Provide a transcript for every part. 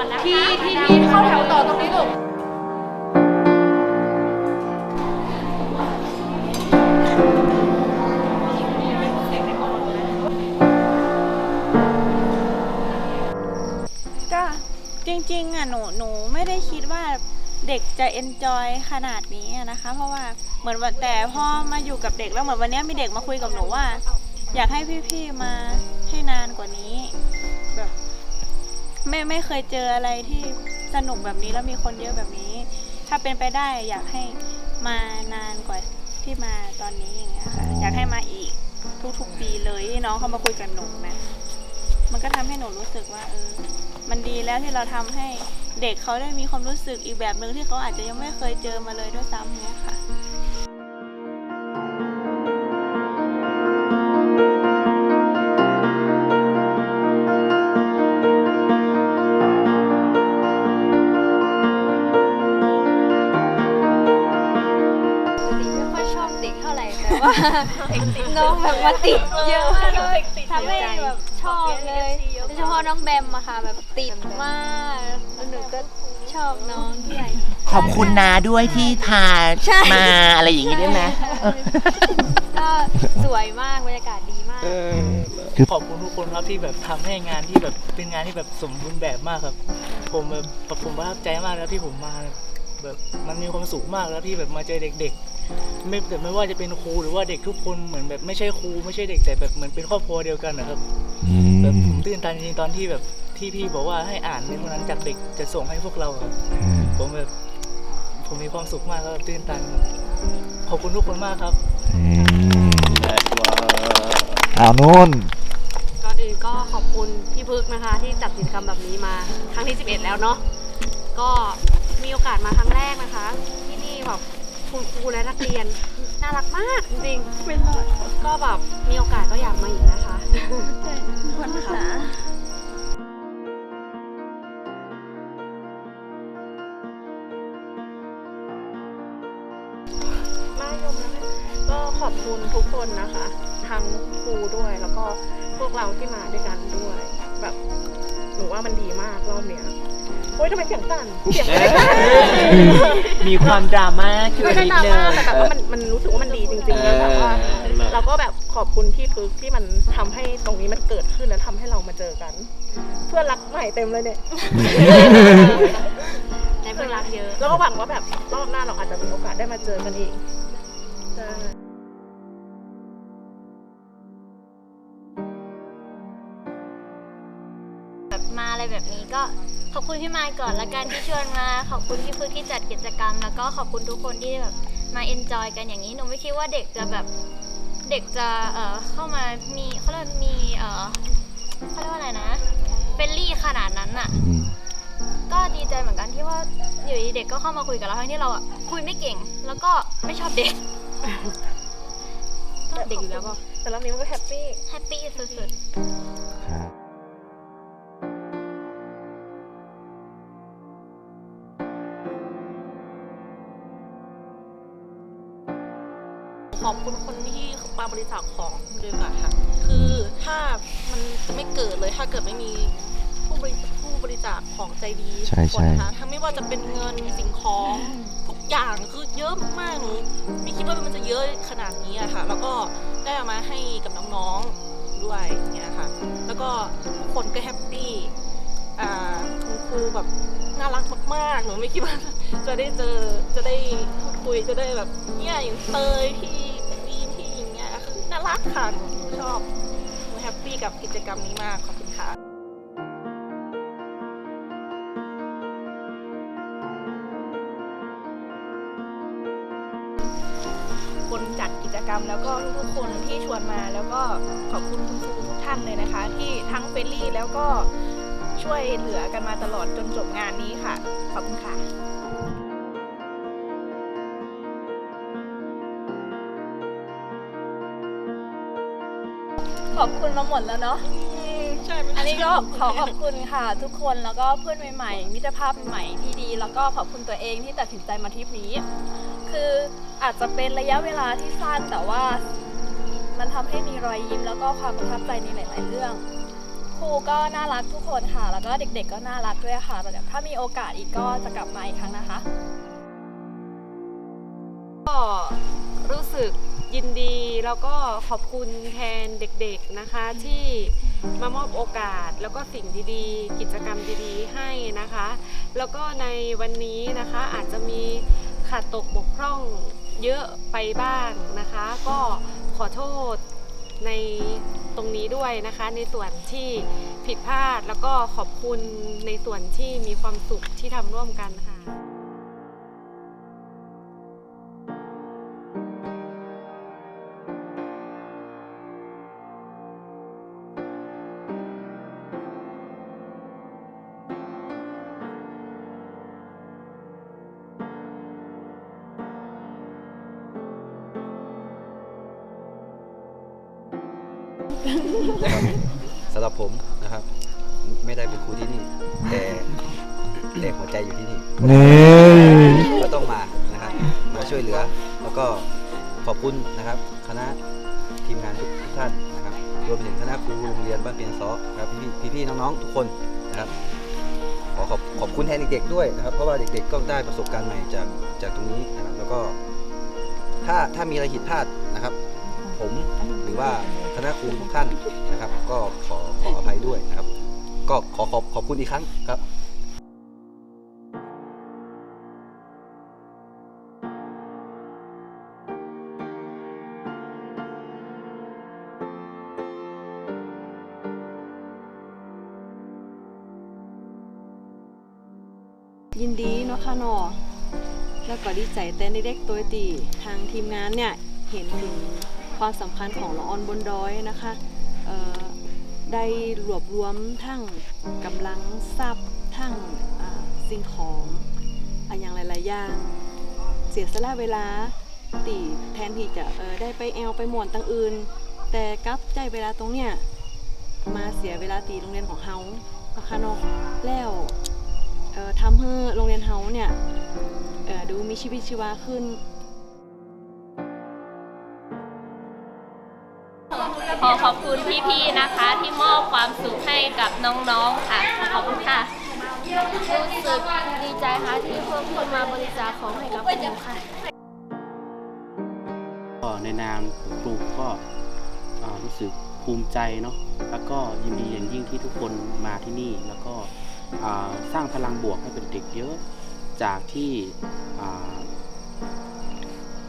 ก่อนนะคะที่ที่ที่เข้าแถวต่อตรงนี้ลูกก็จริงๆอะหนูหนูไม่ได้คิดว่าเด็กจะเอนจอยขนาดนี้อะนะคะ เพราะว่าเหมือนว่าแต่พอมาอยู่กับเด็กแล้วเหมือนวันนี้มีเด็กมาคุยกับหนูว่า อยากให้พี่ๆมาให้นานกว่านี้แบบ ไม่ไม่เคยเจออะไรที่สนุกแบบนี้แล้วมีคนเยอะแบบนี้ ถ้าเป็นไปได้อยากให้มานานกว่าที่มาตอนนี้อย่างเงี้ยค่ะอยากให้มาอีกทุกๆปีเลยที่น้องเขามาคุยกับหนูนะมันก็ทำให้หนูรู้สึกว่าเออมันดีแล้วที่เราทำให้เด็กเขาได้มีความรู้สึกอีกแบบหนึ่งที่เขาอาจจะยังไม่เคยเจอมาเลยด้วยซ้ำเนี้ยค่ะาไหร่แต่ว่าน้องแบบมาติดเยอะมากเลยทำให้แบบชอบเลยโดยเฉพาะน้องแบมอะค่ะแบบติดมากแล้วหนูก็ชอบน้องด้วย ขอบคุณนาด้วยที่พาใช่ มาอะไรอย่างนี้ได้ไหมเออก็สวยมากบรรยากาศดีมาก ขอบคุณทุกคนครับที่แบบทำให้งานที่แบบเป็นงานที่แบบสมบูรณ์แบบมากครับ ผมแบบผมประทับใจมากแล้วที่ผมมาแบบมันมีความสุขมากแล้วที่แบบมาเจอเด็กๆ ไม่แต่ไม่ว่าจะเป็นครูหรือว่าเด็กทุกคนเหมือนแบบไม่ใช่ครูไม่ใช่เด็กแต่แบบเหมือนเป็นครอบครัวเดียวกันนะครับแบบผมตื่นตันจริงๆตอนที่แบบที่พี่บอกว่าให้อ่านในวันนั้นจากเด็กจะส่งให้พวกเราครับผมแบบผมมีความสุขมากแล้วตื่นตันครับขอบคุณทุกคนมากครับอ้าวนุ่น ก่อนอื่นก็ขอบคุณพี่พึกษ์นะคะ ที่จัดกิจกรรมแบบนี้มาครั้งที่ 11 แล้วเนาะก็มีโอกาสมาครั้งแรกนะคะ ที่นี่แบบ คุณครูและนักเรียนน่ารักมากจริงๆก็แบบมีโอกาสก็อยากมาอีกนะคะ วันค่ะมายมนะคะก็ขอบคุณทุกคนนะคะ ทั้งครูด้วยแล้วก็พวกเราที่มาด้วยกันด้วย แบบหนูว่ามันดีมากรอบเนี้ยโอ้ยทำไมเสียงสั่นเสียงไม่ได้สั่นมีความดราม่าขึ้นไม่มาได้นิดดรานึงม่าแต่แบบว่ามันมันรู้สึกว่ามันดีจริงๆแล้วแบบว่าเราก็แบบขอบคุณพี่พึกที่มันทำให้ตรงนี้มันเกิดขึ้นแล้วทำให้เรามาเจอกัน เพื่อนรักใหม่เต็มเลยเนี่ยในเพื่อนรักเยอะ แล้วก็หวังว่าแบบรอบหน้าเราอาจจะมีโอกาสได้มาเจอกันอีกใช่ อะไรแบบนี้ก็ขอบคุณพี่มายก่อนละกันที่ชวนมา ขอบคุณพี่พึ่งที่จัดกิจกรรม แล้วก็ขอบคุณทุกคนที่แบบมาเอนจอยกันอย่างนี้หนูไม่คิดว่าเด็กจะแบบเด็กจะเอ่อเข้ามามีเขาเรียกมีเอ่อเขาเรียกว่าอะไรนะเฟรนลี่ขนาดนั้นน่ะก็ดีใจเหมือนกันที่ว่าอยู่ดีๆเด็กก็เข้ามาคุยกับเราทั้งที่เราอะคุยไม่เก่ง แล้วก็ไม่ชอบเด็กก็เด็กอยู่แล้วเปล่าแต่รอบนี้มันก็แฮปปี้ แฮปปี้สุดๆ ขอบคุณคนที่มาบริจาคของด้วยกันค่ะ คือถ้ามันไม่เกิดเลยถ้าเกิดไม่มีผู้บริผู้บริจาคของใจดีใช่ทุกคนใช่นะคะทั้งไม่ว่าจะเป็นเงินสิ่งของทุกอย่างคือเยอะมากๆหนูไม่คิดว่ามันจะเยอะขนาดนี้อะค่ะ แล้วก็ได้เอามาให้กับน้องๆด้วยอย่างเงี้ยค่ะ แล้วก็ทุกคนก็แฮปปี้อ่าคุณครูแบบน่ารักมากๆหนูไม่คิดว่าจะได้เจอจะได้พูดคุยจะได้แบบเนี่ยอย่างเตยพี่ รักค่ะหนูชอบหนูแฮปปี้กับกิจกรรมนี้มากขอบคุณค่ะคนจัดกิจกรรมแล้วก็ทุกๆคนที่ชวนมาแล้วก็ขอบคุณคุณครูทุกท่านเลยนะคะ ที่ทั้งเฟรนลี่แล้วก็ช่วยเหลือกันมาตลอดจนจบงานนี้ค่ะ ขอบคุณค่ะ ขอบคุณมาหมดแล้วเนาะใช่อันนี้ก็ขอขอบคุณค่ะ ทุกคนแล้วก็เพื่อนใหม่ๆมิตรภาพใหม่ที่ดี แล้วก็ขอบคุณตัวเองที่ตัดสินใจมาทริปนี้ คืออาจจะเป็นระยะเวลาที่สั้นแต่ว่ามันทำให้มีรอยยิ้มแล้วก็ความประทับใจในหลาย ๆ เรื่องคครูก็น่ารักทุกคนค่ะ แล้วก็เด็ก ๆ ก็น่ารักด้วยค่ะแบบถ้ามีโอกาสอีกก็จะกลับมาอีกครั้งนะคะก็รู้สึก ยินดีแล้วก็ขอบคุณแทนเด็กๆนะคะที่มามอบโอกาสแล้วก็สิ่งดีๆ กิจกรรมดีๆ ให้นะคะ แล้วก็ในวันนี้นะคะอาจจะมีขาดตกบกพร่องเยอะไปบ้างนะคะ ก็ขอโทษในตรงนี้ด้วยนะคะ ในส่วนที่ผิดพลาดแล้วก็ขอบคุณในส่วนที่มีความสุขที่ทำร่วมกันค่ะ สำหรับผมนะครับ ไม่ได้เป็นครูที่นี่ แต่แต่หัวใจอยู่ที่นี่นี่ก็ต้องมานะครับมาช่วยเหลือ แล้วก็ขอบคุณนะครับ คณะทีมงานทุกทุกท่านนะครับรวมไปถึงคณะครูโรงเรียนบ้านเปียนซอครับพี่พี่พี่น้องๆทุกคนนะครับขอขอบขอบคุณแทนเด็กๆด้วยนะครับ เพราะว่าเด็กๆก็ได้ประสบการณ์ใหม่จากจากตรงนี้นะครับ แล้วก็ถ้าถ้ามีอะไรผิดพลาดนะครับ ผม หรือว่าคณะครูทุกท่านนะครับ ก็ขอขออภัยด้วยนะครับ ก็ขอขอบขอบคุณอีกครั้งครับยินดีเนาะค่ะนาะแล้วก็ดีใจแต่ในเด็กตัวตีทางทีมงานเนี่ย เห็นถึง ความสำคัญของละออนบนดอยนะคะได้รวบรวมทั้งกำลังทรัพย์ทั้งสิ่งของอะอย่างหลายๆอย่างเสียสละเวลาตีแทนที่จะได้ไปแอลไปหมวนตังอื่น แต่กับใจเวลาตรงเนี้ยมาเสียเวลาตีโรงเรียนของเฮานะคะเนาะแล้วทำให้โรงเรียนเฮาเนี่ยดูมีชีวิตชีวาขึ้น ขอบคุณพี่ๆนะคะ ที่มอบความสุขให้กับน้องๆค่ะ ขอบคุณค่ะ รู้สึกดีใจค่ะที่เพิ่มคนมาบริจาคของให้กับหนูค่ะ ก็ในนามของครูก็อ่ารู้สึกภูมิใจเนาะแล้วก็ยินดีอย่างยิ่งที่ทุกคนมาที่นี่ แล้วก็อ่าสร้างพลังบวกให้กับเด็กเยอะ จากที่อ่า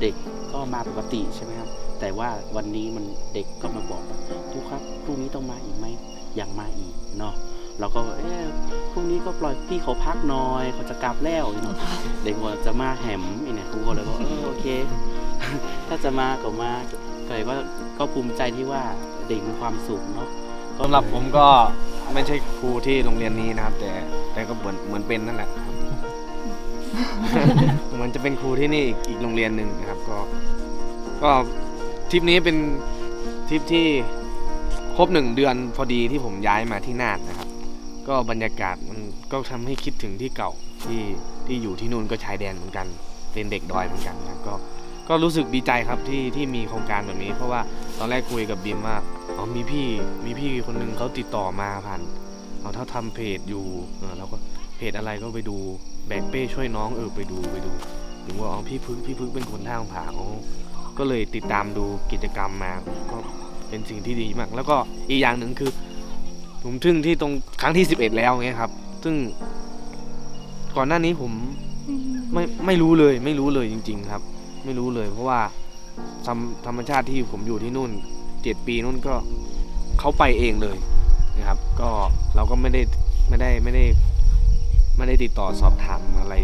เด็กก็มาปกติใช่ไหมครับ แต่ว่าวันนี้มันเด็กก็มาบอกว่าครูครับพรุ่งนี้ต้องมาอีกไหมอยากมาอีกเนาะเราก็เอ๊ะพรุ่งนี้ก็ปล่อยพี่เขาพักหน่อยเขาจะกลับแล้วเนาะเด็กว่าจะมาแหมอีเนี่ยครูก็เลยบอกเออโอเค ถ้าจะมาก็มาก็เลยก็ก็ภูมิใจที่ว่าเด็กมีความสุขเนาะสำหรับผมก็ไม่ใช่ครูที่โรงเรียนนี้นะครับ แต่แต่ก็เหมือนเหมือนเป็นนั่นแหละเหมือนจะเป็นครูที่นี่อีกโรงเรียนหนึ่งนะครับ ก็ก็ ทริปนี้เป็นทริปที่ครบหนึ่งเดือนพอดีที่ผมย้ายมาที่น่านนะครับ ก็บรรยากาศมันก็ทำให้คิดถึงที่เก่าที่ที่อยู่ที่นู่นก็ชายแดนเหมือนกัน เป็นเด็กดอยเหมือนกันครับก็ก็รู้สึกดีใจครับที่ที่มีโครงการแบบนี้ เพราะว่าตอนแรกคุยกับบีมว่าอ๋อมีพี่มีพี่คนหนึงเขาติดต่อมาผ่านเอาถ้าทำเพจอยู่เออเราก็เพจอะไรก็ไปดูแบกเป้ช่วยน้องเออไปดูไปดูถึงว่าอ๋อพี่พึกพี่พึกเป็นคนท่าผาอ๋อ ก็เลยติดตามดูกิจกรรมมาก็เป็นสิ่งที่ดีมาก แล้วก็อีกอย่างหนึ่งคือ ผมทึ่งที่ตรงครั้งที่ 11 แล้วเงี้ยครับ ซึ่งก่อนหน้านี้ผมไม่ไม่รู้เลยไม่รู้เลยจริง ๆ ครับ ไม่รู้เลย เพราะว่าธรรมธรรมชาติที่ผมอยู่ที่นู่นเจ็ดปีนู่นก็เขาไปเองเลยนะครับ ก็เราก็ไม่ได้ไม่ได้ไม่ได้ไม่ได้ติดต่อสอบถามอะไร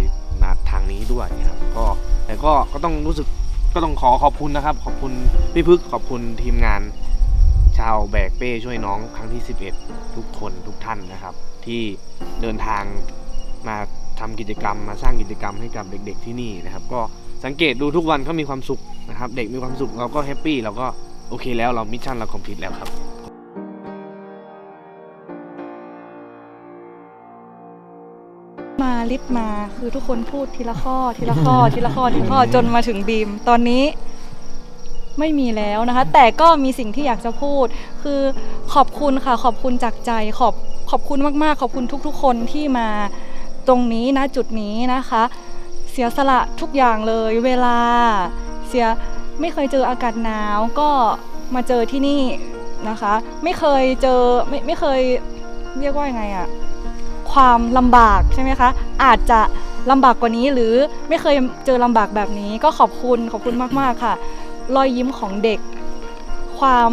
มาทางนี้ด้วยนะครับ ก็แต่ก็ก็ต้องรู้สึก ก็ต้องขอขอบคุณนะครับ ขอบคุณพี่พึกขอบคุณทีมงาน ชาวแบกเป้ช่วยน้องครั้งที่ 11 ทุกคนทุกท่านนะครับ ที่เดินทางมาทำกิจกรรม มาสร้างกิจกรรมให้กับเด็ก ๆที่นี่นะครับ ก็สังเกตดูทุกวันเขามีความสุขนะครับ เด็กมีความสุขเราก็แฮปปี้เราก็โอเคแล้วเรามิชชั่นเราคอมพลีทแล้วครับ ลิฟต์มาคือทุกคนพูดทีละข้อทีละข้อทีละข้อทีละข้อจนมาถึงบีม ตอนนี้ไม่มีแล้วนะคะ แต่ก็มีสิ่งที่อยากจะพูด คือขอบคุณค่ะ ขอบคุณจากใจ ขอบขอบคุณมากๆ ขอบคุณทุก ๆ คนที่มาตรงนี้นะจุดนี้นะคะ เสียสละทุกอย่างเลย เวลา เสียไม่เคยเจออากาศหนาวก็มาเจอที่นี่นะคะ ไม่เคยเจอไม่ไม่เคยเรียกว่ายังไงอะ ความลำบากใช่ไหมคะ อาจจะลำบากกว่านี้หรือไม่เคยเจอลำบากแบบนี้ ก็ขอบคุณขอบคุณมากๆค่ะ รอยยิ้มของเด็ก ความ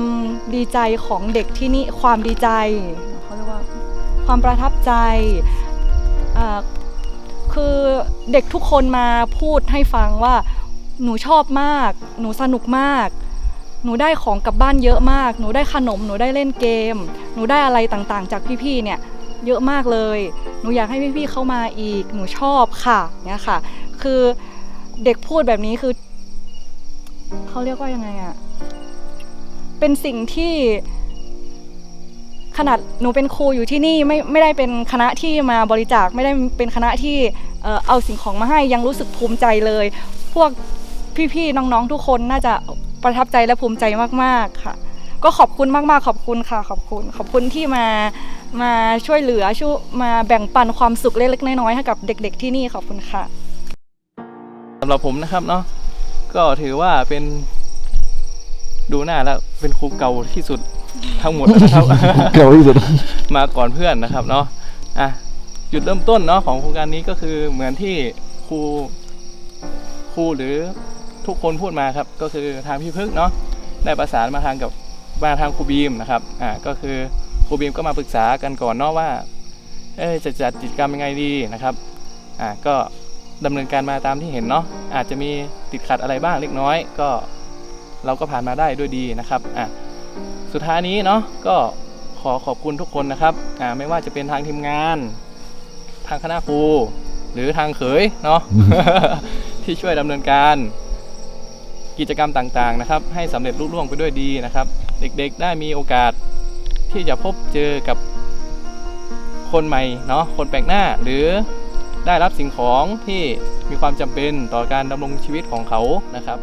ดีใจของเด็กที่นี่ความดีใจเขาเรียกว่าความประทับใจคือเด็กทุกคนมาพูดให้ฟังว่าหนูชอบมาก หนูสนุกมาก หนูได้ของกลับบ้านเยอะมาก หนูได้ขนม หนูได้เล่นเกม หนูได้อะไรต่างๆ จากพี่ๆเนี่ย เยอะมากเลย หนูอยากให้พี่ๆเข้ามาอีก หนูชอบค่ะเนี่ยค่ะ คือเด็กพูดแบบนี้คือเขาเรียกว่ายังไงอะเป็นสิ่งที่ขนาดหนูเป็นครูอยู่ที่นี่ไม่ไม่ได้เป็นคณะที่มาบริจาคไม่ได้เป็นคณะที่เอ่อเอาสิ่งของมาให้ยังรู้สึกภูมิใจเลย พวกพี่ๆน้องๆทุกคนน่าจะประทับใจและภูมิใจมากๆค่ะ ก็ขอบคุณมากๆ ขอบคุณค่ะ ขอบคุณ ขอบคุณที่มา มาช่วยเหลือช่วยมาแบ่งปันความสุขเล็กๆน้อยๆให้กับเด็ก ๆ ที่นี่ขอบคุณค่ะสำหรับผมนะครับเนาะก็ถือว่าเป็นดูหน้าแล้วเป็นครูเก่าที่สุดทั้งหมดนะครับ เก่าที่สุด มาก่อนเพื่อนนะครับเนาะอะจุดเริ่มต้นเนาะของโครงการนี้ก็คือเหมือนที่ครูครูหรือทุกคนพูดมาครับ ก็คือทางพี่พึกษ์เนาะได้ประสานมาทางกับมาทางครูบีมนะครับอ่าก็คือ ครูบีมก็มาปรึกษากันก่อนเนาะว่าเอ้ยจะจัดกิจกรรมยังไงดีนะครับอ่าก็ดำเนินการมาตามที่เห็นเนาะอาจจะมีติดขัดอะไรบ้างเล็กน้อย ก็เราก็ผ่านมาได้ด้วยดีนะครับอะสุดท้ายนี้เนาะก็ขอขอบคุณทุกคนนะครับอ่าไม่ว่าจะเป็นทางทีมงาน ทางคณะครูหรือทางเขยเนาะที่ช่วยดำเนินการ กิจกรรมต่างๆนะครับ ให้สำเร็จลุล่วงไปด้วยดีนะครับ เด็กๆได้มีโอกาส ที่จะพบเจอกับคนใหม่เนาะคนแปลกหน้าหรือได้รับสิ่งของที่มีความจำเป็นต่อการดำรงชีวิตของเขานะครับ